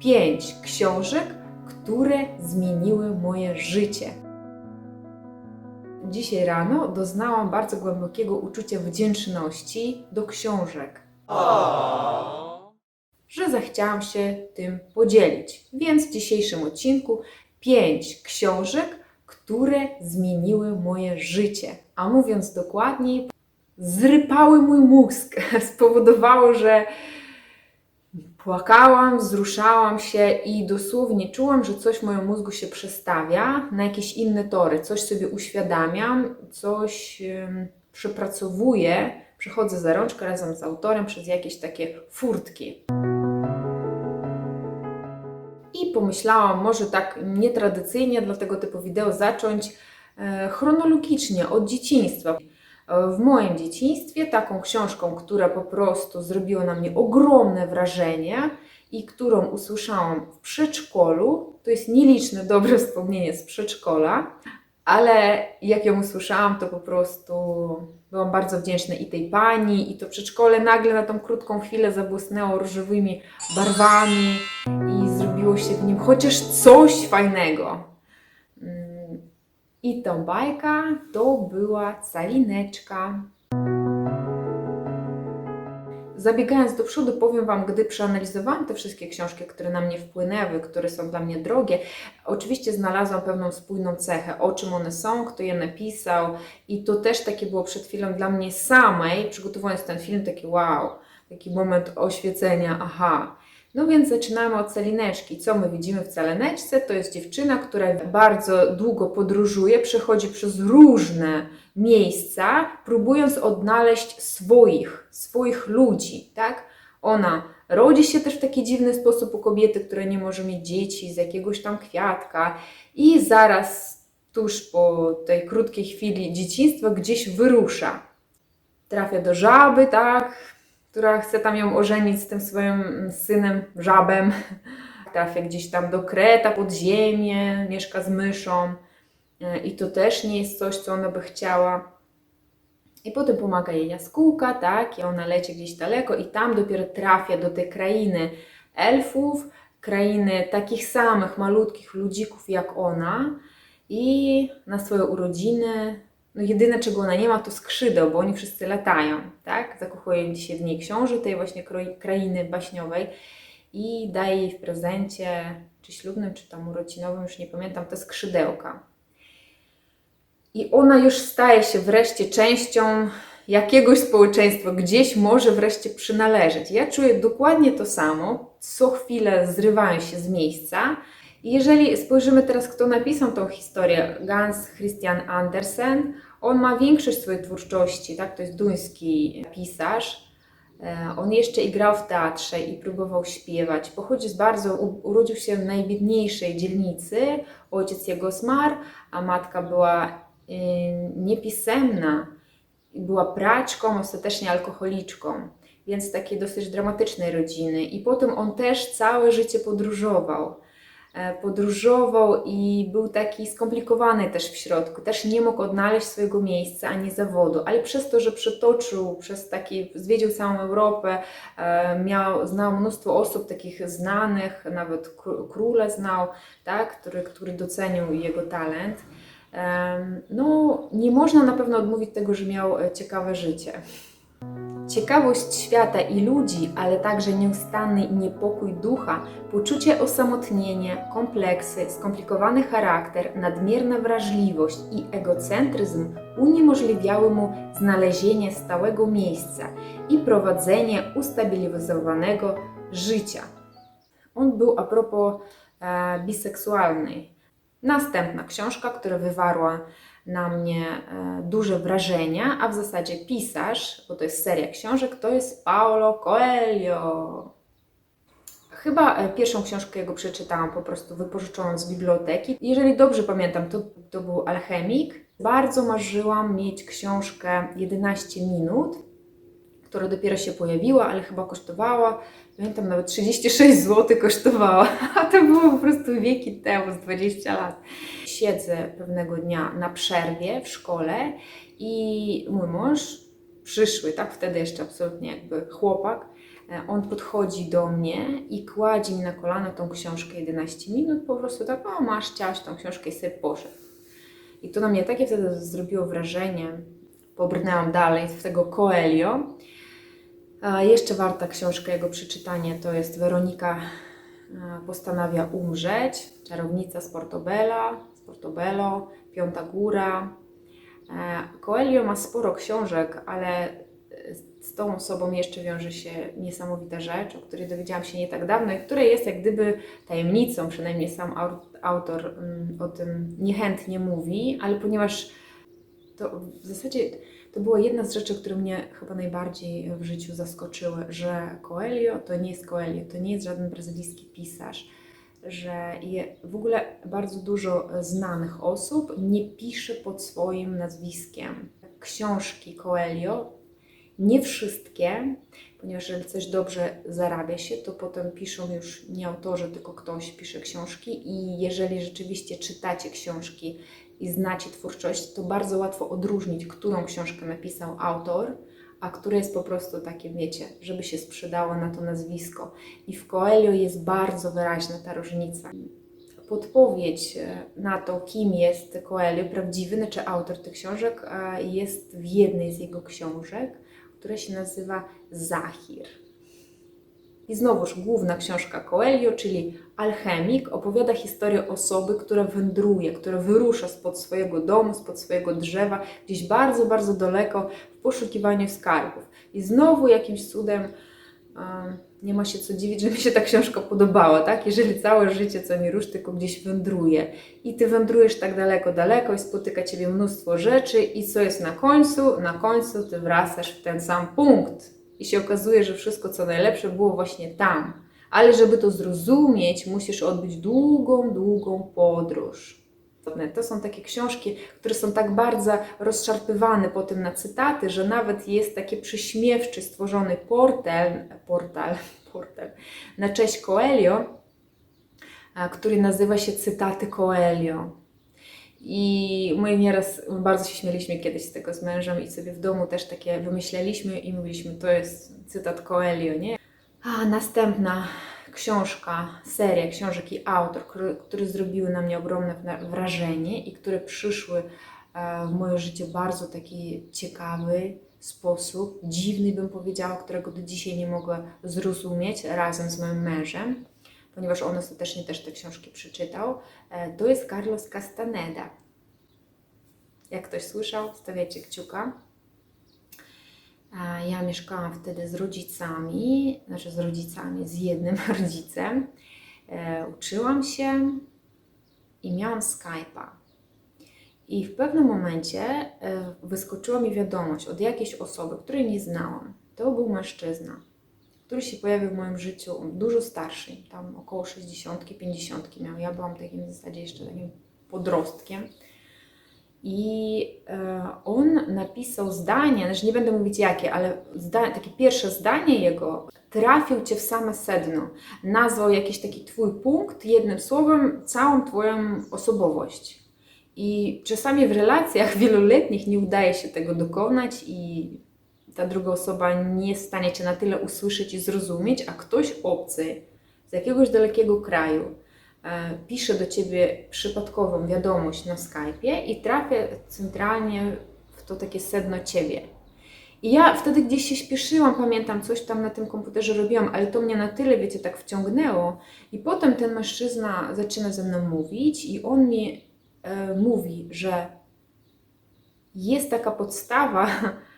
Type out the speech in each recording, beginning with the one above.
Pięć książek, które zmieniły moje życie. Dzisiaj rano doznałam bardzo głębokiego uczucia wdzięczności do książek, że zechciałam się tym podzielić. Więc w dzisiejszym odcinku pięć książek, które zmieniły moje życie. A mówiąc dokładniej, zrypały mój mózg, spowodowało, że płakałam, wzruszałam się i dosłownie czułam, że coś w moim mózgu się przestawia na jakieś inne tory, coś sobie uświadamiam, coś em, przepracowuję, przechodzę za rączkę razem z autorem przez jakieś takie furtki. I pomyślałam, może tak nietradycyjnie dla tego typu wideo zacząć e, chronologicznie od dzieciństwa. E, W moim dzieciństwie taką książką, która po prostu zrobiła na mnie ogromne wrażenie i którą usłyszałam w przedszkolu, to jest nieliczne dobre wspomnienie z przedszkola, ale jak ją usłyszałam, to po prostu byłam bardzo wdzięczna i tej pani, i to przedszkole nagle na tą krótką chwilę zabłysnęło różowymi barwami i zrobiło się w nim chociaż coś fajnego. I tą bajka to była calineczka. Zabiegając do przodu, powiem Wam, gdy przeanalizowałam te wszystkie książki, które na mnie wpłynęły, które są dla mnie drogie, oczywiście znalazłam pewną spójną cechę, o czym one są, kto je napisał, i to też takie było przed chwilą dla mnie samej, przygotowując ten film, taki wow, taki moment oświecenia, aha. No więc zaczynamy od Celineczki. Co my widzimy w Celineczce? To jest dziewczyna, która bardzo długo podróżuje, przechodzi przez różne miejsca, próbując odnaleźć swoich, swoich ludzi, tak? Ona rodzi się też w taki dziwny sposób u kobiety, która nie może mieć dzieci z jakiegoś tam kwiatka i zaraz tuż po tej krótkiej chwili dzieciństwa gdzieś wyrusza. Trafia do żaby, tak? Która chce tam ją ożenić z tym swoim synem, żabem. Trafia gdzieś tam do Kreta, pod ziemię, mieszka z myszą E, i to też nie jest coś, co ona by chciała. I potem pomaga jej jaskółka, tak, i ona leci gdzieś daleko i tam dopiero trafia do tej krainy elfów, krainy takich samych malutkich ludzików jak ona i na swoje urodziny no jedyne, czego ona nie ma, to skrzydeł, bo oni wszyscy latają, tak? Zakochuje się w niej książę tej właśnie krainy baśniowej i daje jej w prezencie, czy ślubnym, czy tam urodzinowym, już nie pamiętam, te skrzydełka. I ona już staje się wreszcie częścią jakiegoś społeczeństwa, gdzieś może wreszcie przynależeć. Ja czuję dokładnie to samo, co chwilę zrywają się z miejsca. Jeżeli spojrzymy teraz, kto napisał tą historię, Hans Christian Andersen, on ma większość swojej twórczości, tak? To jest duński pisarz. E, On jeszcze i grał w teatrze i próbował śpiewać. Pochodzi z bardzo, urodził się w najbiedniejszej dzielnicy. Ojciec jego zmarł, a matka była y, niepisemna. Była praczką, ostatecznie alkoholiczką, więc takiej dosyć dramatycznej rodziny. I potem on też całe życie podróżował e, podróżował i był taki skomplikowany też w środku. Też nie mógł odnaleźć swojego miejsca ani zawodu, ale przez to, że przetoczył, przez taki, zwiedził całą Europę, e, miał, znał mnóstwo osób takich znanych, nawet kró- króla znał, tak, który, który docenił jego talent. Em, No, nie można na pewno odmówić tego, że miał e, ciekawe życie. Ciekawość świata i ludzi, ale także nieustanny niepokój ducha, poczucie osamotnienia, kompleksy, skomplikowany charakter, nadmierna wrażliwość i egocentryzm uniemożliwiały mu znalezienie stałego miejsca i prowadzenie ustabilizowanego życia. On był a propos e, biseksualny. Następna książka, która wywarła na mnie e, duże wrażenia, a w zasadzie pisarz, bo to jest seria książek, to jest Paulo Coelho. Chyba e, pierwszą książkę jego przeczytałam po prostu wypożyczoną z biblioteki. Jeżeli dobrze pamiętam, to, to był Alchemik. Bardzo marzyłam mieć książkę 11 minut, która dopiero się pojawiła, ale chyba kosztowała, pamiętam nawet 36 zł kosztowała, a to było po prostu wieki temu, z 20 lat. Siedzę pewnego dnia na przerwie w szkole i mój mąż, przyszły, tak wtedy jeszcze absolutnie jakby chłopak, E, On podchodzi do mnie i kładzie mi na kolano tą książkę 11 minut, po prostu tak, o masz, chciałaś tą książkę i sobie poszedł. I to na mnie takie wtedy zrobiło wrażenie. Pobrnęłam dalej w tego Coelho. A jeszcze warta książka jego przeczytania to jest Weronika e, postanawia umrzeć, Czarownica z Portobella, z Portobello, Piąta Góra. E, Coelho ma sporo książek, ale e, z tą osobą jeszcze wiąże się niesamowita rzecz, o której dowiedziałam się nie tak dawno i której jest jak gdyby tajemnicą, przynajmniej sam au- autor mm, o tym niechętnie mówi, ale ponieważ to w zasadzie to była jedna z rzeczy, które mnie chyba najbardziej w życiu zaskoczyły, że Coelho to nie jest Coelho, to nie jest żaden brazylijski pisarz, że je, w ogóle bardzo dużo znanych osób nie pisze pod swoim nazwiskiem. Książki Coelho, nie wszystkie, ponieważ jeżeli coś dobrze zarabia się, to potem piszą już nie autorzy, tylko ktoś pisze książki i jeżeli rzeczywiście czytacie książki i znacie twórczość, to bardzo łatwo odróżnić, którą książkę napisał autor, a które jest po prostu takie, wiecie, żeby się sprzedało na to nazwisko. I w Coelho jest bardzo wyraźna ta różnica. Podpowiedź e, na to, kim jest Coelho, prawdziwy, znaczy autor tych książek, e, jest w jednej z jego książek, która się nazywa Zahir. I znowuż główna książka Coelho, czyli Alchemik, opowiada historię osoby, która wędruje, która wyrusza spod swojego domu, spod swojego drzewa, gdzieś bardzo, bardzo daleko w poszukiwaniu skarbów. I znowu jakimś cudem nie ma się co dziwić, że mi się ta książka podobała, tak? Jeżeli całe życie co nie rusz, tylko gdzieś wędruje. I ty wędrujesz tak daleko, daleko i spotyka ciebie mnóstwo rzeczy i co jest na końcu? Na końcu ty wracasz w ten sam punkt. I się okazuje, że wszystko co najlepsze było właśnie tam. Ale żeby to zrozumieć, musisz odbyć długą, długą podróż. To są takie książki, które są tak bardzo rozszarpywane potem na cytaty, że nawet jest taki przyśmiewczy stworzony portal, portal, portal na cześć Coelho, który nazywa się Cytaty Coelho. I my nieraz bardzo się śmieliśmy kiedyś z tego z mężem i sobie w domu też takie wymyśleliśmy i mówiliśmy, to jest cytat Coelho, nie? A następna książka, seria książek i autor, który, które zrobiły na mnie ogromne wrażenie i które przyszły e, w moje życie bardzo taki ciekawy sposób, dziwny bym powiedziała, którego do dzisiaj nie mogę zrozumieć razem z moim mężem, ponieważ on ostatecznie też te książki przeczytał, e, to jest Carlos Castaneda. Jak ktoś słyszał, stawiacie kciuka. A Ja mieszkałam wtedy z rodzicami, znaczy z rodzicami, z jednym rodzicem. E, uczyłam się i miałam Skype'a. I w pewnym momencie e, wyskoczyła mi wiadomość od jakiejś osoby, której nie znałam. To był mężczyzna, który się pojawił w moim życiu dużo starszy, tam około 60, 50 miał. Ja byłam takim w zasadzie jeszcze takim podrostkiem. I e, on napisał zdanie, znaczy nie będę mówić jakie, ale takie pierwsze zdanie jego trafił cię w same sedno. Nazwał jakiś taki twój punkt, jednym słowem, całą twoją osobowość. I czasami w relacjach wieloletnich nie udaje się tego dokonać i ta druga osoba nie jest w stanie cię na tyle usłyszeć i zrozumieć, a ktoś obcy z jakiegoś dalekiego kraju e, pisze do ciebie przypadkową wiadomość na Skype'ie i trafia centralnie w to takie sedno ciebie. I ja wtedy gdzieś się śpieszyłam, pamiętam, coś tam na tym komputerze robiłam, ale to mnie na tyle, wiecie, tak wciągnęło. I potem ten mężczyzna zaczyna ze mną mówić i on mi e, mówi, że jest taka podstawa,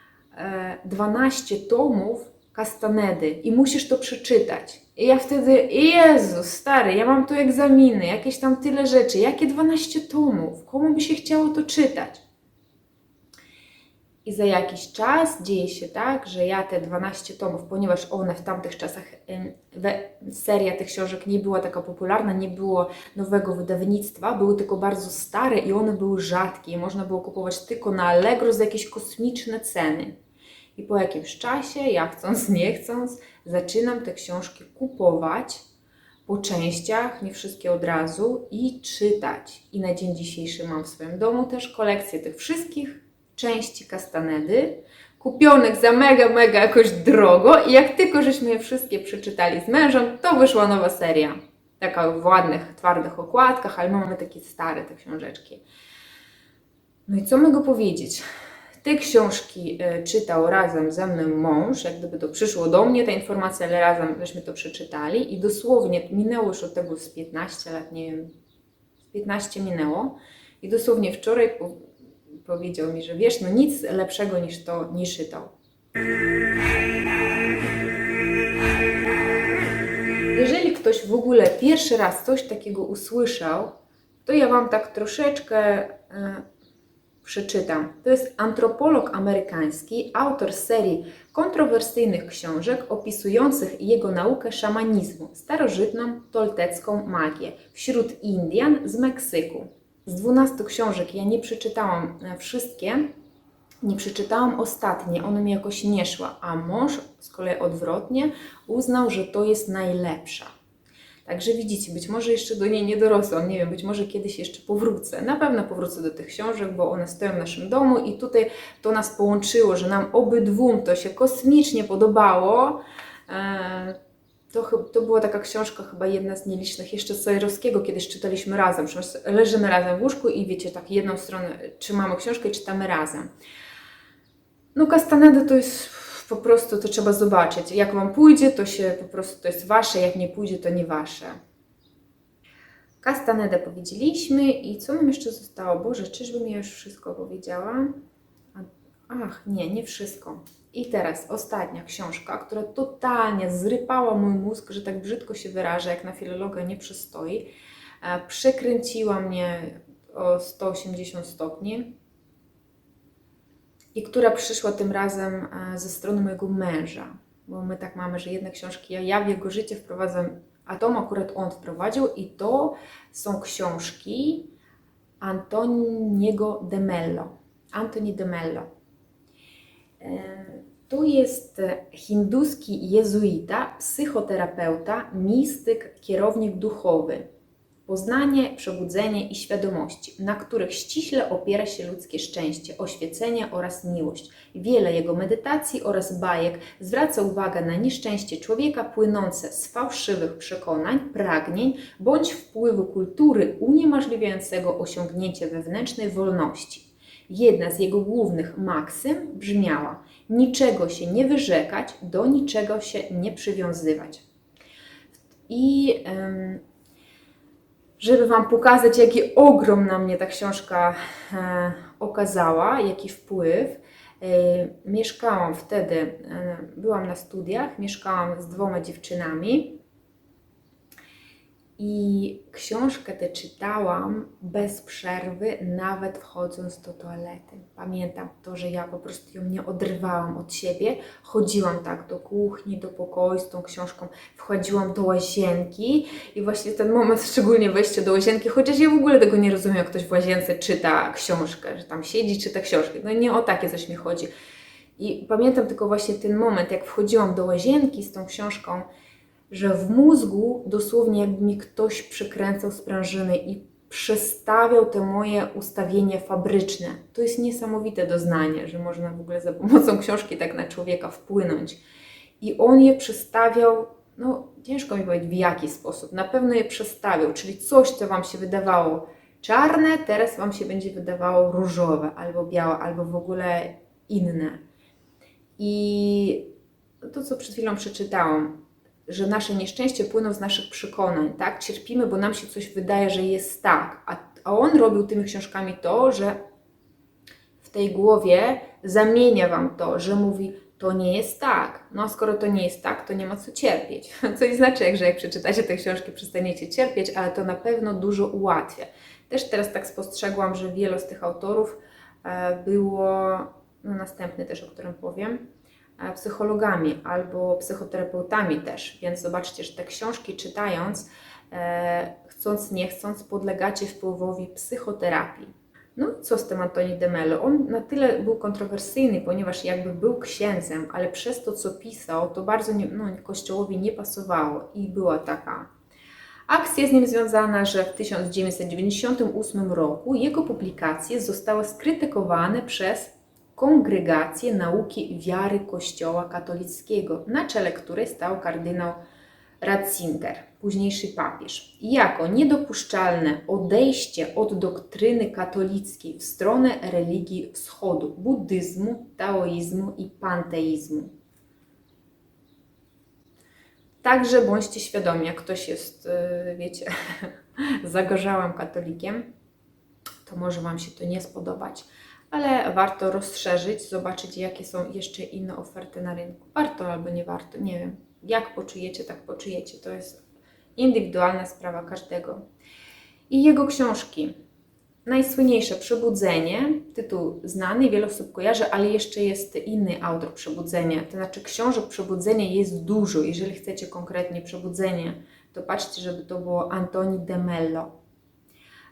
12 tomów Castanedy i musisz to przeczytać. I ja wtedy, Jezu, stary, ja mam tu egzaminy, jakieś tam tyle rzeczy, jakie 12 tomów? Komu by się chciało to czytać? I za jakiś czas dzieje się tak, że ja te 12 tomów, ponieważ one w tamtych czasach, seria tych książek nie była taka popularna, nie było nowego wydawnictwa, były tylko bardzo stare i one były rzadkie. Można było kupować tylko na Allegro za jakieś kosmiczne ceny. I po jakimś czasie, ja chcąc, nie chcąc, zaczynam te książki kupować po częściach, nie wszystkie od razu i czytać. I na dzień dzisiejszy mam w swoim domu też kolekcję tych wszystkich części Castanedy, kupionych za mega, mega jakoś drogo i jak tylko żeśmy je wszystkie przeczytali z mężem, to wyszła nowa seria. Taka w ładnych, twardych okładkach, ale mamy takie stare te książeczki. No i co mogę powiedzieć? Te książki e, czytał razem ze mną mąż, jak gdyby to przyszło do mnie, ta informacja, ale razem żeśmy to przeczytali i dosłownie minęło już od tego z 15 lat, nie wiem, z 15 minęło i dosłownie wczoraj powiedział mi, że wiesz, no nic lepszego niż to nie czytał. Jeżeli ktoś w ogóle pierwszy raz coś takiego usłyszał, to ja Wam tak troszeczkę e, przeczytam. To jest antropolog amerykański, autor serii kontrowersyjnych książek opisujących jego naukę szamanizmu, starożytną toltecką magię wśród Indian z Meksyku. Z 12 książek ja nie przeczytałam e, wszystkie, nie przeczytałam ostatnie, one mi jakoś nie szła, a mąż z kolei odwrotnie uznał, że to jest najlepsza. Także widzicie, być może jeszcze do niej nie dorosłam, nie wiem, być może kiedyś jeszcze powrócę. Na pewno powrócę do tych książek, bo one stoją w naszym domu i tutaj to nas połączyło, że nam obydwóm to się kosmicznie podobało. Eee, To, to była taka książka, chyba jedna z nielicznych, jeszcze Sajrowskiego kiedyś czytaliśmy razem. Leżymy razem w łóżku i wiecie, tak jedną stronę trzymamy książkę i czytamy razem. No Castaneda to jest po prostu, to trzeba zobaczyć. Jak Wam pójdzie, to się po prostu to jest Wasze, jak nie pójdzie, to nie Wasze. Castanedę powiedzieliśmy i co nam jeszcze zostało? Boże, czyżbym ja już wszystko powiedziała? Ach, nie, nie wszystko. I teraz ostatnia książka, która totalnie zrypała mój mózg, że tak brzydko się wyrażę, jak na filologa nie przystoi. E, Przekręciła mnie o 180 stopni i która przyszła tym razem e, ze strony mojego męża. Bo my tak mamy, że jedne książki ja, ja w jego życie wprowadzam, a tą akurat on wprowadził i to są książki Antoniego de Mello. Antoni de Mello. To jest hinduski jezuita, psychoterapeuta, mistyk, kierownik duchowy. Poznanie, przebudzenie i świadomości, na których ściśle opiera się ludzkie szczęście, oświecenie oraz miłość. Wiele jego medytacji oraz bajek zwraca uwagę na nieszczęście człowieka płynące z fałszywych przekonań, pragnień bądź wpływu kultury uniemożliwiającego osiągnięcie wewnętrznej wolności. Jedna z jego głównych maksym brzmiała: niczego się nie wyrzekać, do niczego się nie przywiązywać. I żeby Wam pokazać, jaki ogrom na mnie ta książka e, okazała, jaki wpływ. E, mieszkałam wtedy, e, byłam na studiach, mieszkałam z dwoma dziewczynami i książkę tę czytałam bez przerwy, nawet wchodząc do toalety. Pamiętam to, że ja po prostu ją nie odrywałam od siebie. Chodziłam tak do kuchni, do pokoju z tą książką, wchodziłam do łazienki i właśnie ten moment, szczególnie wejście do łazienki, chociaż ja w ogóle tego nie rozumiem, jak ktoś w łazience czyta książkę, że tam siedzi, czyta książkę. No nie o takie coś mi chodzi. I pamiętam tylko właśnie ten moment, jak wchodziłam do łazienki z tą książką, że w mózgu dosłownie jakby mi ktoś przykręcał sprężyny i przestawiał te moje ustawienie fabryczne. To jest niesamowite doznanie, że można w ogóle za pomocą książki tak na człowieka wpłynąć. I on je przestawiał, no ciężko mi powiedzieć w jaki sposób, na pewno je przestawiał, czyli coś, co Wam się wydawało czarne, teraz Wam się będzie wydawało różowe, albo białe, albo w ogóle inne. I to, co przed chwilą przeczytałam, że nasze nieszczęście płyną z naszych przekonań, tak? Cierpimy, bo nam się coś wydaje, że jest tak. A, a on robił tymi książkami to, że w tej głowie zamienia wam to, że mówi, to nie jest tak. No a skoro to nie jest tak, to nie ma co cierpieć. Co nie znaczy, że jak przeczytacie te książki, przestaniecie cierpieć, ale to na pewno dużo ułatwia. Też teraz tak spostrzegłam, że wielu z tych autorów e, było, no następny też, o którym powiem, psychologami albo psychoterapeutami też, więc zobaczcie, że te książki czytając, e, chcąc nie chcąc, podlegacie wpływowi psychoterapii. No i co z tym Antoni de Mello? On na tyle był kontrowersyjny, ponieważ jakby był księdzem, ale przez to, co pisał, to bardzo nie, no, kościołowi nie pasowało i była taka akcja z nim związana, że w 1998 roku jego publikacje zostały skrytykowane przez Kongregację Nauki Wiary Kościoła Katolickiego, na czele której stał kardynał Ratzinger, późniejszy papież, jako niedopuszczalne odejście od doktryny katolickiej w stronę religii wschodu, buddyzmu, taoizmu i panteizmu. Także bądźcie świadomi, jak ktoś jest, yy, wiecie, zagorzałym katolikiem, to może Wam się to nie spodobać, ale warto rozszerzyć, zobaczyć, jakie są jeszcze inne oferty na rynku. Warto albo nie warto, nie wiem. Jak poczujecie, tak poczujecie. To jest indywidualna sprawa każdego. I jego książki. Najsłynniejsze Przebudzenie, tytuł znany, wiele osób kojarzy, ale jeszcze jest inny autor Przebudzenia. To znaczy książek Przebudzenia jest dużo. Jeżeli chcecie konkretnie Przebudzenie, to patrzcie, żeby to było Antoni de Mello.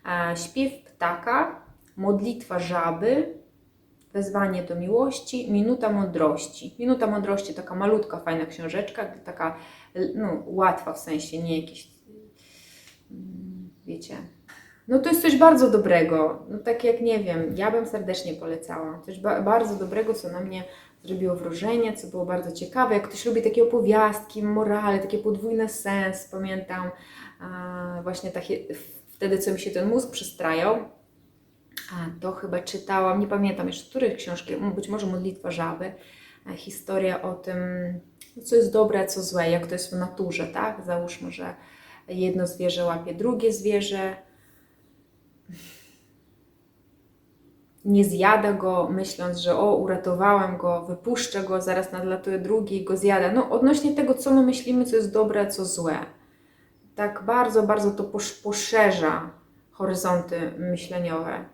E, Śpiew ptaka, Modlitwa żaby, Wezwanie do miłości, Minuta mądrości. Minuta mądrości taka malutka, fajna książeczka, taka no, łatwa w sensie, nie jakieś, wiecie. No to jest coś bardzo dobrego. No tak jak nie wiem, ja bym serdecznie polecała. Coś ba bardzo dobrego, co na mnie zrobiło wrażenie, co było bardzo ciekawe. Jak ktoś lubi takie opowiastki, morale, takie podwójne sens, pamiętam a, właśnie takie, wtedy, co mi się ten mózg przystrajał, a, to chyba czytałam, nie pamiętam jeszcze, której książki, być może Modlitwa Żaby, a, historia o tym, co jest dobre, a co złe, jak to jest w naturze, tak? Załóżmy, że jedno zwierzę łapie drugie zwierzę, nie zjada go, myśląc, że o, uratowałem go, wypuszczę go, zaraz nadlatuje drugi i go zjada. No, odnośnie tego, co my myślimy, co jest dobre, co złe. Tak bardzo, bardzo to posz- poszerza horyzonty myśleniowe.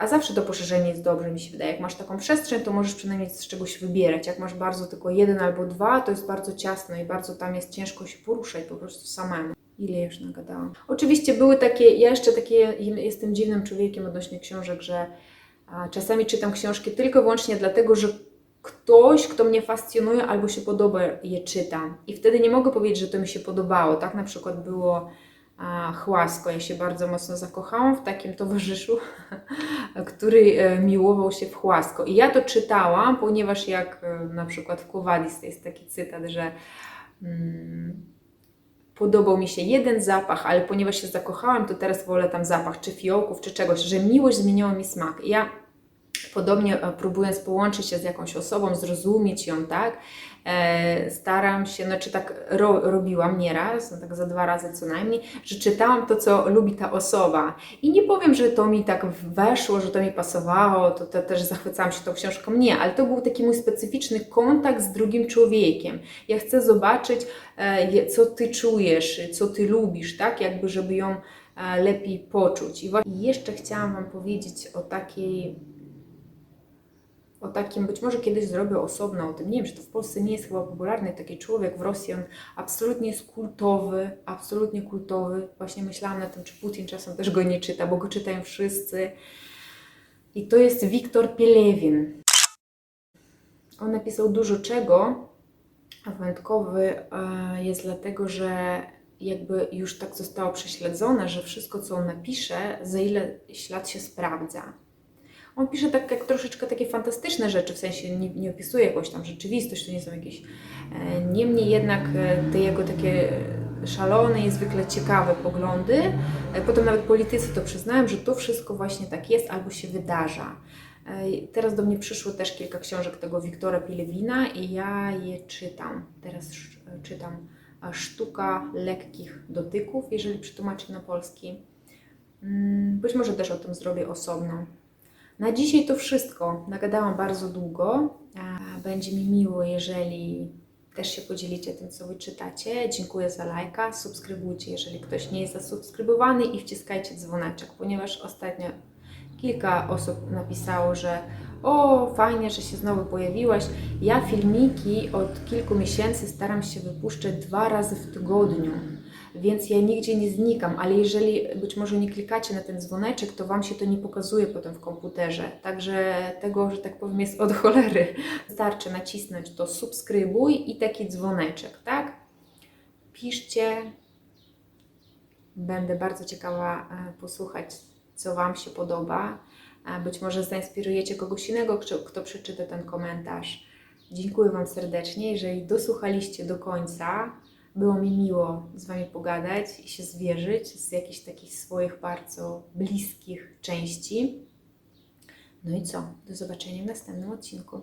A zawsze to poszerzenie jest dobre, mi się wydaje. Jak masz taką przestrzeń, to możesz przynajmniej z czegoś wybierać. Jak masz bardzo tylko jeden albo dwa, to jest bardzo ciasno i bardzo tam jest ciężko się poruszać po prostu samemu. Ile już nagadałam. Oczywiście były takie, ja jeszcze takie jestem dziwnym człowiekiem odnośnie książek, że czasami czytam książki tylko i wyłącznie dlatego, że ktoś, kto mnie fascynuje albo się podoba, je czytam. I wtedy nie mogę powiedzieć, że to mi się podobało. Tak na przykład było Chłasko. Ja się bardzo mocno zakochałam w takim towarzyszu, który e, miłował się w Chłasko. I ja to czytałam, ponieważ jak e, na przykład w Kuwadis to jest taki cytat, że mm, podobał mi się jeden zapach, ale ponieważ się zakochałam, to teraz wolę tam zapach czy fiołków, czy czegoś, że miłość zmieniła mi smak. I ja podobnie e, próbując połączyć się z jakąś osobą, zrozumieć ją, tak, e, staram się, znaczy tak ro, robiłam nieraz, no tak za dwa razy co najmniej, że czytałam to, co lubi ta osoba. I nie powiem, że to mi tak weszło, że to mi pasowało, to, to też zachwycałam się tą książką, nie, ale to był taki mój specyficzny kontakt z drugim człowiekiem. Ja chcę zobaczyć, e, co Ty czujesz, co Ty lubisz, tak, jakby żeby ją lepiej poczuć. I jeszcze chciałam Wam powiedzieć o takiej o takim, być może kiedyś zrobię osobno o tym, nie wiem, czy to w Polsce nie jest chyba popularny taki człowiek, w Rosji on absolutnie jest kultowy, absolutnie kultowy. Właśnie myślałam na tym, czy Putin czasem też go nie czyta, bo go czytają wszyscy. I to jest Wiktor Pielewin. On napisał dużo czego, a wyjątkowy e, jest dlatego, że jakby już tak zostało prześledzone, że wszystko, co on napisze, za ile lat się sprawdza. On pisze tak jak troszeczkę takie fantastyczne rzeczy, w sensie nie, nie opisuje jakąś tam rzeczywistość, to nie są jakieś. E, niemniej jednak e, te jego takie szalone, niezwykle ciekawe poglądy, e, potem nawet politycy to przyznają, że to wszystko właśnie tak jest albo się wydarza. Teraz do mnie przyszło też kilka książek tego Wiktora Pilewina i ja je czytam. Teraz czytam Sztuka lekkich dotyków, jeżeli przetłumaczyć na polski. Mm, Być może też o tym zrobię osobno. Na dzisiaj to wszystko. Nagadałam bardzo długo. Będzie mi miło, jeżeli też się podzielicie tym, co wyczytacie. Dziękuję za lajka. Subskrybujcie, jeżeli ktoś nie jest zasubskrybowany i wciskajcie dzwoneczek, ponieważ ostatnio kilka osób napisało, że o, fajnie, że się znowu pojawiłaś. Ja filmiki od kilku miesięcy staram się wypuszczać dwa razy w tygodniu więc ja nigdzie nie znikam, ale jeżeli być może nie klikacie na ten dzwoneczek, to Wam się to nie pokazuje potem w komputerze. Także tego, że tak powiem, jest od cholery. Wystarczy nacisnąć to subskrybuj i taki dzwoneczek, tak? Piszcie. Będę bardzo ciekawa e, posłuchać, co Wam się podoba. A Być może zainspirujecie kogoś innego, kto przeczyta ten komentarz. Dziękuję Wam serdecznie, jeżeli dosłuchaliście do końca. Było mi miło z Wami pogadać i się zwierzyć z jakichś takich swoich bardzo bliskich części. No i co? Do zobaczenia w następnym odcinku.